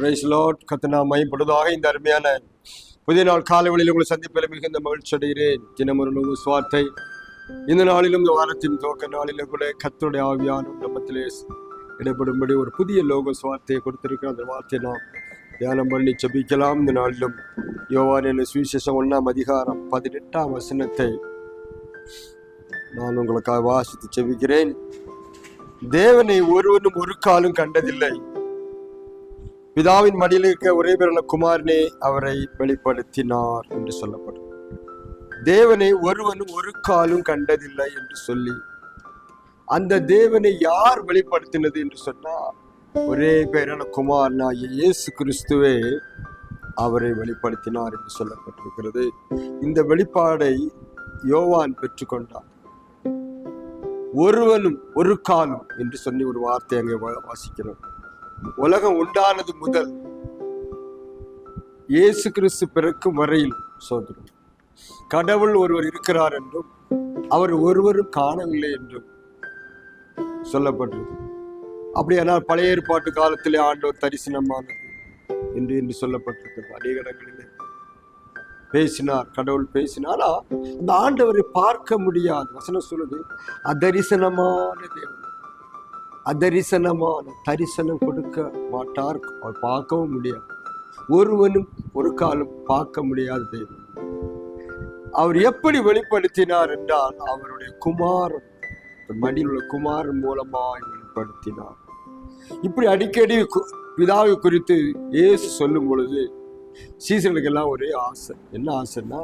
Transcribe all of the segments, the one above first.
Price Lord கத்தனா மைப்படுவதாக இந்த அருமையான புதிய நாள் காலவெளியில் உங்களை சந்திப்பில் மிகுந்த மகிழ்ச்சி அடைகிறேன். தினமொரு நோவு சுவார்த்தை. இந்த நாளிலும் இந்த வாரத்தின் துவக்க நாளிலும் கூட கத்தருடைய ஆவியான நம்மத்திலே இடப்படும்படி ஒரு புதிய லோக சுவார்த்தையை கொடுத்திருக்கிற அந்த வார்த்தையை நாம் தியானம் பண்ணி செபிக்கலாம் இந்த நாளிலும் யோவான் என்ன சுவிசேஷம் ஒன்றாம் அதிகாரம் பதினெட்டாம் வசனத்தை நான் உங்களுக்காக வாசித்து செபிக்கிறேன் தேவனை ஒருவனும் ஒரு காலும் கண்டதில்லை. பிதாவின் மடியில் இருக்க ஒரே பிறன குமாரனே அவரை வெளிப்படுத்தினார் என்று சொல்லப்படும். தேவனை ஒருவனும் ஒரு காலும் கண்டதில்லை என்று சொல்லி அந்த தேவனை யார் வெளிப்படுத்தினது என்று சொன்னா ஒரே பேரான குமாரனாகிய இயேசு கிறிஸ்துவே அவரை வெளிப்படுத்தினார் என்று சொல்லப்பட்டிருக்கிறது. இந்த வெளிப்பாடை யோவான் பெற்றுக்கொண்டார் ஒருவனும் ஒரு காலம் என்று சொல்லி ஒரு வார்த்தை அங்கே வா- வாசிக்கிறோம். உலகம் உண்டானது முதல். இயேசு கிறிஸ்து பிறக்கும் வரையில் சோதரும் கடவுள் ஒருவர் இருக்கிறார் என்றும் அவர் ஒருவரும் காணவில்லை என்றும் சொல்லப்பட்டது அப்படியானால் பழைய ஏற்பாட்டு காலத்திலே ஆண்டவர் தரிசனமானது என்று என்று சொல்லப்பட்டிருக்கிறது அநேக இடங்களிலே பேசினார் கடவுள் பேசினாரா. அந்த ஆண்டவரை பார்க்க முடியாது. வசனம் சொல்லுது அதரிசனமான தேவன். அதரிசனமான தரிசனம் கொடுக்க மாட்டார். அவர் பார்க்கவும் முடியாது. ஒருவனும் ஒரு காலம் பார்க்க முடியாது தெய்வம் அவர் எப்படி வெளிப்படுத்தினார் என்றால் அவருடைய குமாரன் தன் மடியில் உள்ள குமாரன் மூலமாய் வெளிப்படுத்தினார். இப்படி அடிக்கடி கு- பிதாவை குறித்து இயேசு சொல்லும் பொழுது சீசனுக்கெல்லாம் ஒரே ஆசை. என்ன ஆசைன்னா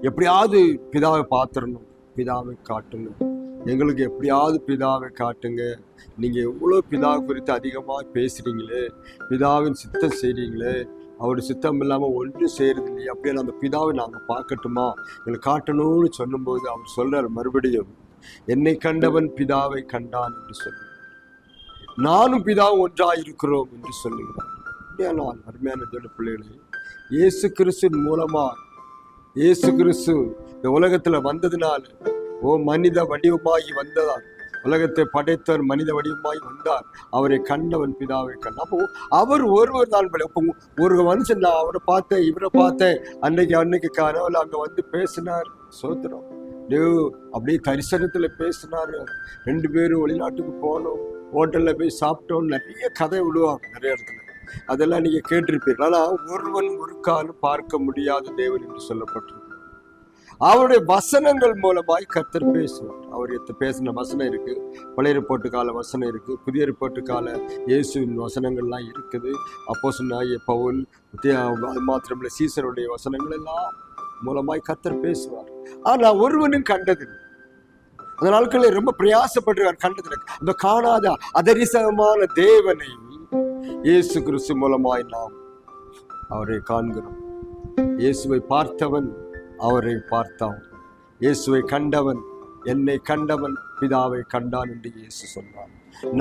எப்படியாவது பிதாவை பார்த்துடணும் பிதாவை காட்டணும். எங்களுக்கு எப்படியாவது பிதாவை காட்டுங்க. நீங்க எவ்வளோ பிதா குறித்து அதிகமாக பேசுறீங்களே பிதாவின் சித்தம் செய்றீங்களே அவர் சித்தம் இல்லாமல் ஒன்றும் செய்யறது இல்லையே அப்படியே அந்த பிதாவை நாங்கள் பார்க்கட்டுமா? எங்களுக்கு காட்டணும்னு சொல்லும்போது அவர் சொல்றார் மறுபடியும் என்னை கண்டவன் பிதாவை கண்டான் என்று சொல்லி. நானும் பிதாவும் ஒன்றாய் இருக்கிறோம் என்று சொல்லுகிறார் அப்படியானால் அருமையான தேவ பிள்ளைகளே இயேசு கிறிஸ்துவின் மூலமா இயேசு கிறிஸ்து இந்த உலகத்துல வந்ததுனால ஓ மனித வடிவமாகி வந்ததார் உலகத்தை படைத்தவர் மனித வடிவமாய் வந்தார். அவரை கண்டவன் பிதாவை கண்டான் அப்போ அவர் ஒருவர் தான் ஒரு மனுஷன் நான் அவரை பார்த்தேன் இவரை பார்த்தேன். அன்னைக்கு அன்னைக்கு கனவுல அங்க வந்து பேசினார். சோத்திரம். டேவ் அப்படியே தரிசனத்துல பேசினாரு. ரெண்டு பேரும் வெளிநாட்டுக்கு போனோம். ஹோட்டல்ல போய் சாப்பிட்டோம். நிறைய கதை விடுவாங்க நிறைய இடத்துல. அதெல்லாம் நீங்க கேட்டிருப்பீர்கள். ஆனால் ஒருவன் ஒரு காலம் பார்க்க முடியாத தேவன் என்று சொல்லப்பட்டிருக்கு. அவருடைய வசனங்கள் மூலமாய் கர்த்தர் பேசுவார். அவர் எத்த பேசின வசனம் இருக்கு. பழைய ரிப்போர்ட்டு கால வசனம் இருக்கு. புதிய ரிப்போர்ட்டு கால இயேசுவின் வசனங்கள்லாம் இருக்குது. அப்போ சொன்னாய பவுல் உத்தியா- அது மாத்திரமில்ல சீசருடைய வசனங்கள் எல்லாம் மூலமாய் கர்த்தர் பேசுவார். ஆனா ஒருவனும் கண்டதில்லை. அந்த நாட்களில் ரொம்ப பிரயாசப்படுறார் கண்டதில்லை. அந்த காணாத அதரிசகமான தேவனை இயேசு கிறிஸ்து மூலமாய் நாம் அவரை காண்கிறோம். இயேசுவை பார்த்தவன் அவரை பார்த்தான். இயேசுவை கண்டவன் என்னை கண்டவன் பிதாவை கண்டான் என்று இயேசு சொன்னான்.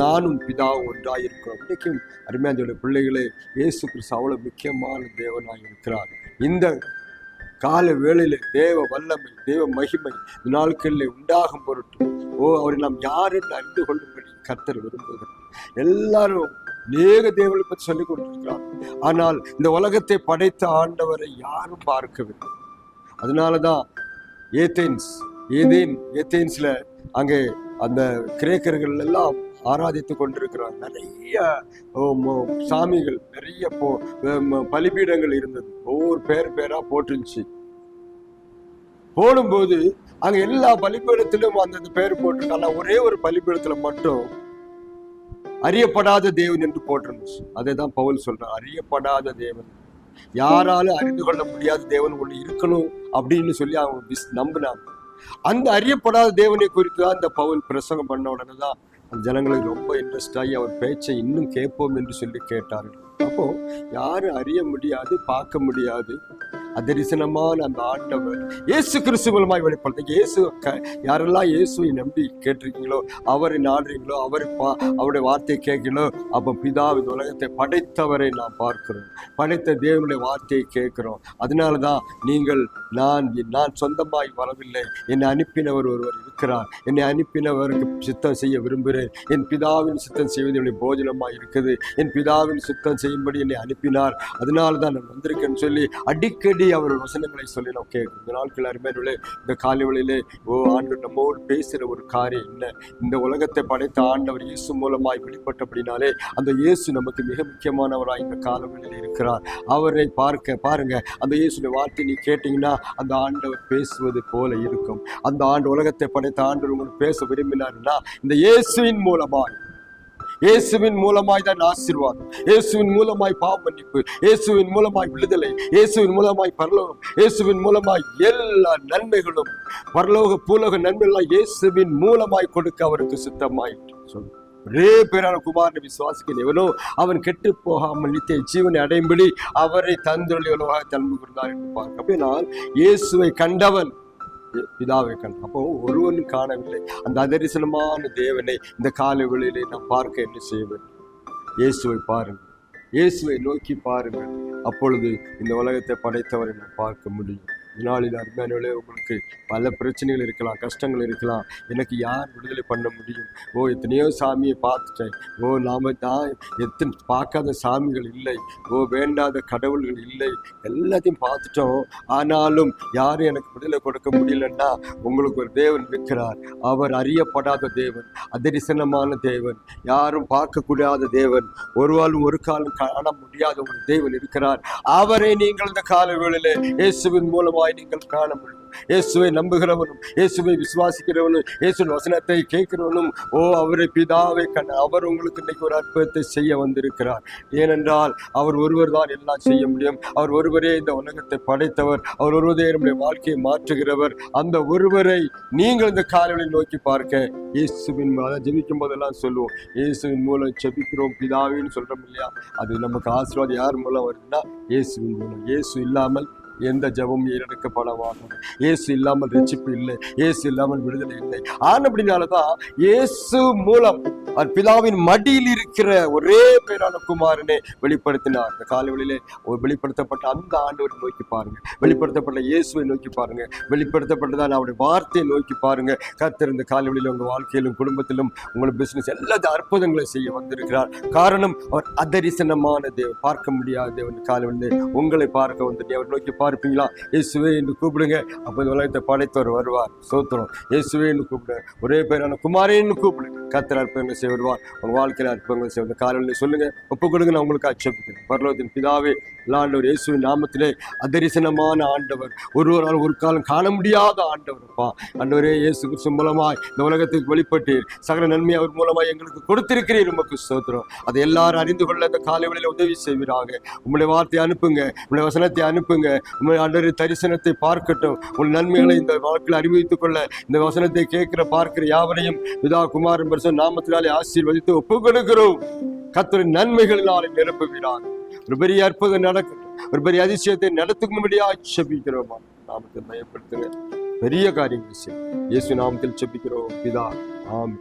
நானும் பிதாவும் ஒன்றாயிருக்கிறோம். இன்றைக்கும் அருமையான பிள்ளைகளே இயேசு கிறிஸ்து அவ்வளோ முக்கியமான தேவனாக இருக்கிறார். இந்த கால வேளையில் தேவ வல்லமை தேவ மகிமை இந்த நாட்களில் உண்டாகும் பொருட்டு ஓ அவரை நாம் யார் என்று அறிந்து கொள்ளும்படி கர்த்தர் விரும்புகிறார். எல்லாரும் அநேக தேவனை பற்றி சொல்லிக் கொண்டிருக்கிறார். ஆனால் இந்த உலகத்தை படைத்த ஆண்டவரை யாரும் பார்க்கவில்லை. அதனால தான் ஏதேன்ஸ் ஏதேன் ஏதேன்ஸ்ல அங்கே அந்த கிரேக்கர்கள் எல்லாம் ஆராதித்து கொண்டிருக்கிறார். நிறைய சாமிகள் நிறைய போ பலிபீடங்கள் இருந்தது. ஒவ்வொரு பேர் பேரா போட்டுருந்துச்சு. போடும்போது அங்க எல்லா பலிபீடத்திலும் அந்தந்த பேர் போட்டிருக்காங்க ஒரே ஒரு பலிபீடத்துல மட்டும் அறியப்படாத தேவன் என்று போட்டிருந்துச்சு. அதை தான் பவுல் சொல்றான். அறியப்படாத தேவன். யாராலும் அறிந்து கொள்ள முடியாத தேவன் ஒன்று இருக்கணும். அப்படின்னு சொல்லி அவங்க விஸ் நம்பினாங்க அந்த அறியப்படாத தேவனை குறித்து தான் இந்த பவுல் பிரசங்கம் பண்ண உடனே தான் அந்த ஜனங்களுக்கு ரொம்ப இன்ட்ரெஸ்ட் ஆகி அவர் பேச்சை இன்னும் கேட்போம் என்று சொல்லி கேட்டார்கள். அப்போ யாரும் அறிய முடியாது பார்க்க முடியாது. அதரிசனமான அந்த ஆண்டவர் இயேசு கிறிஸ்து மூலமாக வெளிப்படுத்த இயேசு க- யாரெல்லாம் இயேசுவை நம்பி கேட்டிருக்கீங்களோ அவரை நாடுறீங்களோ அவரை பா அவருடைய வார்த்தையை கேட்கிறீங்களோ அப்போ பிதா இந்த உலகத்தை படைத்தவரை நாம் பார்க்கிறோம். படைத்த தேவனுடைய வார்த்தையை கேட்குறோம். அதனால தான் நீங்கள் நான் நான் சொந்தமாய் வரவில்லை. என்னை அனுப்பினவர் ஒருவர் இருக்கிறார். என்னை அனுப்பினவருக்கு சித்தம் செய்ய விரும்புகிறேன். என் பிதாவின் சித்தம் செய்வது என்னுடைய போஜனமாக இருக்குது. என் பிதாவின் சித்தம் செய்யும்படி என்னை அனுப்பினார். அதனால தான் நான் வந்திருக்கேன்னு சொல்லி அடிக்கடி அவர் வசனங்களை சொல்லி நான் கேட்கும் இந்த நாட்கள் அருமையிலே இந்த காலைவெளியிலே ஓ ஆண்டு நம்மோடு பேசுகிற ஒரு காரியம் என்ன? இந்த உலகத்தை படைத்த ஆண்டவர் இயேசு மூலமாய் வெளிப்பட்டபடினாலே அந்த இயேசு நமக்கு மிக முக்கியமானவராய் இந்த காலவெளியில் இருக்கிறார். அவரை பார்க்க பாருங்க அந்த இயேசுடைய வார்த்தை நீ கேட்டீங்கன்னா அந்த ஆண்டவர் பேசுவது போல இருக்கும். அந்த ஆண்டு உலகத்தை படைத்த ஆண்டு உங்களுக்கு பேச விரும்பினார்னா இந்த இயேசுவின் மூலமாய் இயேசுவின் மூலமாய் தான் ஆசீர்வாதம். இயேசுவின் மூலமாய் பாவ மன்னிப்பு இயேசுவின் மூலமாய் விடுதலை இயேசுவின் மூலமாய் பரலோகம் இயேசுவின் மூலமாய் எல்லா நன்மைகளும் பரலோக பூலோக நன்மைகள்லாம் இயேசுவின் மூலமாய் கொடுக்க அவருக்கு சித்தமாயிற்று. சொல்லு ஒரே பேரான குமாரனை விசுவாசிக்கிற எவனோ அவன் கெட்டு போகாமல் நித்திய ஜீவனை அடையும்படி அவரை தந்தொழி உலகாக தன்பு என்று பார்க்க அப்படினால் இயேசுவை கண்டவன் பிதாவை கண்டான் அப்போ ஒருவன் காணவில்லை. அந்த அதரிசனமான தேவனை இந்த காலை வெளியிலே நான் பார்க்க என்ன செய்வேன் இயேசுவை பாருங்கள். இயேசுவை நோக்கி பாருங்கள். அப்பொழுது இந்த உலகத்தை படைத்தவரை நான் பார்க்க முடியும். இதனாலில் அருமையானவர்களே உங்களுக்கு பல பிரச்சனைகள் இருக்கலாம் கஷ்டங்கள் இருக்கலாம். எனக்கு யார் விடுதலை பண்ண முடியும்? ஓ எத்தனையோ சாமியை பார்த்துட்டேன். ஓ நாம தான் எத்தனை பார்க்காத சாமிகள் இல்லை. ஓ வேண்டாத கடவுள்கள் இல்லை. எல்லாத்தையும் பார்த்துட்டோம். ஆனாலும் யாரும் எனக்கு விடுதலை கொடுக்க முடியலன்னா உங்களுக்கு ஒரு தேவன் இருக்கிறார். அவர் அறியப்படாத தேவன் அதிரிசனமான தேவன் யாரும் பார்க்கக்கூடாத தேவன் ஒருவாலும் ஒரு காலம் காண முடியாத ஒரு தேவன் இருக்கிறார். அவரை நீங்கள் இந்த கால வேளையிலே இயேசுவின் மூலமாய் நீங்கள் காண முடியும் இயேசுவை நம்புகிறவனும் இயேசுவை விசுவாசிக்கிறவனும் இயேசுவின் வசனத்தை கேட்கிறவனும் ஓ அவரை பிதாவை கண்ட அவர் உங்களுக்கு இன்னைக்கு ஒரு அற்புதத்தை செய்ய வந்திருக்கிறார். ஏனென்றால் அவர் ஒருவர் தான் எல்லாம் செய்ய முடியும். அவர் ஒருவரே இந்த உலகத்தை படைத்தவர். அவர் ஒருவரே நம்முடைய வாழ்க்கையை மாற்றுகிறவர். அந்த ஒருவரை நீங்கள் இந்த காலையை நோக்கி பார்க்க இயேசுவின் அதை ஜெபிக்கும் போதெல்லாம் சொல்லுவோம் இயேசுவின் மூலம் ஜெபிக்கிறோம் பிதாவின்னு சொல்றோம் இல்லையா? அது நமக்கு ஆசீர்வாதம் யார் மூலம் வருதுன்னா இயேசுவின் மூலம். இயேசு இல்லாமல் எந்த ஜெபமும் ஏறெடுக்கப்படவாகும் இயேசு இல்லாமல் ரட்சிப்பு இல்லை. இயேசு இல்லாமல் விடுதலை இல்லை. ஆனபடினால தான் இயேசு மூலம் அவர் பிதாவின் மடியில் இருக்கிற ஒரே பேரான குமாரனே வெளிப்படுத்தினார். இந்த காலவெளியிலே ஒரு வெளிப்படுத்தப்பட்ட அந்த ஆண்டவரை நோக்கி பாருங்க. வெளிப்படுத்தப்பட்ட இயேசுவை நோக்கி பாருங்க. வெளிப்படுத்தப்பட்டதான் அவருடைய வார்த்தையை நோக்கி பாருங்க. கத்திருந்த இந்த காலவெளியில் உங்கள் வாழ்க்கையிலும் குடும்பத்திலும் உங்கள் பிசினஸ் எல்லா அற்புதங்களை செய்ய வந்திருக்கிறார். காரணம் அவர் அதரிசனமான தேவன். பார்க்க முடியாத தேவன் காலவெளியிலே உங்களை பார்க்க வந்துட்டு அவர் நோக்கி பார்ப்பீங்களா? இயேசுவே என்று கூப்பிடுங்க. அப்போ இந்த உலகத்தை படைத்தவர் வருவார். சோத்திரம் இயேசுவே என்று கூப்பிடுங்க. ஒரே பேரான குமாரேன்னு கூப்பிடுங்க கத்திர அற்புதங்களை செய்ய வருவார். உங்கள் வாழ்க்கையில் அற்புதங்களை செய்ய காலையில் சொல்லுங்க. ஒப்பு கொடுங்க நான் உங்களுக்கு ஆட்சேபிக்கிறேன். பரலோகத்தின் பிதாவே ஆண்டவர் இயேசுவின் நாமத்திலே அதரிசனமான ஆண்டவர். ஒருவரால் ஒரு காலம் காண முடியாத ஆண்டவர்ப்பா. ஆண்டவரே இயேசு கிறிஸ்து மூலமாய் இந்த உலகத்துக்கு வெளிப்பட்டீர். சகல நன்மை அவர் மூலமாய் எங்களுக்கு கொடுத்திருக்கிறீர். உமக்கு சோத்திரம் அதை எல்லாரும் அறிந்து கொள்ள இந்த காலை வழியில் உதவி செய்வீராக. உங்களுடைய வார்த்தையை அனுப்புங்க. உங்களுடைய வசனத்தை அனுப்புங்க. உங்களுடைய தரிசனத்தை பார்க்கட்டும். உன் நன்மைகளை இந்த வாழ்க்கையில் அறிவித்துக் கொள்ள இந்த வசனத்தை கேட்கிற பார்க்கிற யாவரையும் விதா குமாரன் பரிசு நாமத்தினாலே ஆசீர்வதித்து ஒப்புக்கொடுக்கிறோம். கத்தரின் நன்மைகளினாலே நிரப்புகிறார் ஒரு பெரிய அற்புதம் நடக்கட்டும். ஒரு பெரிய அதிசயத்தை நடத்துக்கும்படியா செபிக்கிறோமா. நாமத்தை பயப்படுத்துங்க பெரிய காரியங்கள் செய்யும் இயேசு நாமத்தில் செபிக்கிறோம். பிதா ஆம்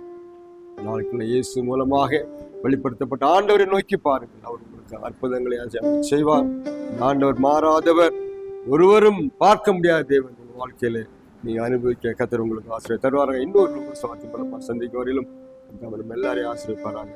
நாளைக்குள்ள இயேசு மூலமாக வெளிப்படுத்தப்பட்ட ஆண்டவரை நோக்கி பாருங்கள். அவர் உங்களுக்கு அற்புதங்களை செய்வார். ஆண்டவர் மாறாதவர். ஒருவரும் பார்க்க முடியாத தேவன் உங்கள் வாழ்க்கையில. நீங்க அனுபவிக்க கத்தர் உங்களுக்கு ஆசிரியர் தருவார்கள் இன்னொரு சுவாத்தி சந்திக்க வரையிலும் அவர் எல்லாரையும் ஆசிரியப்பாராங்க